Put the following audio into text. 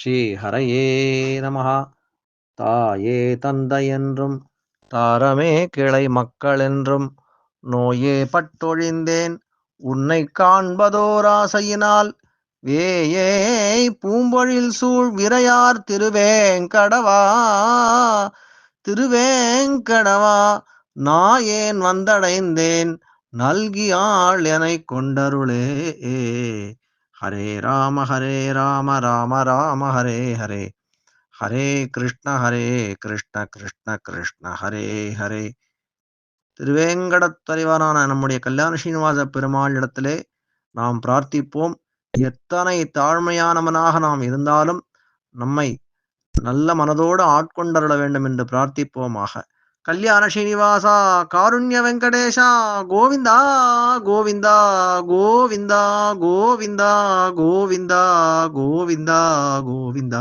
ஸ்ரீ ஹரையே நமஹா. தாயே தந்தை என்றும் தாரமே கிளை மக்கள் என்றும் நோயே பட்டொழிந்தேன். உன்னை காண்பதோர் ஆசையினால் வேயே பூம்பொழில் சூழ் விரையார் திருவேங்கடவா. திருவேங்கடவா நாயேன் வந்தடைந்தேன் நல்கியாள் எனை கொண்டருளே. ஹரே ராம ஹரே ராம ராம ராம ஹரே ஹரே. ஹரே கிருஷ்ண ஹரே கிருஷ்ண கிருஷ்ண கிருஷ்ண ஹரே ஹரே. திருவேங்கடத்தலைவரான நம்முடைய கல்யாண ஸ்ரீனிவாச பெருமாள் இடத்திலே நாம் பிரார்த்திப்போம். எத்தனை தாழ்மையானவனாக நாம் இருந்தாலும் நம்மை நல்ல மனதோடு ஆட்கொண்டருள வேண்டும் என்று பிரார்த்திப்போமாக. కళ్యాణ శ్రీనివాస కారుణ్య వెంకటేశ గోవింద గోవింద గోవింద గోవింద గోవింద గోవింద గోవింద.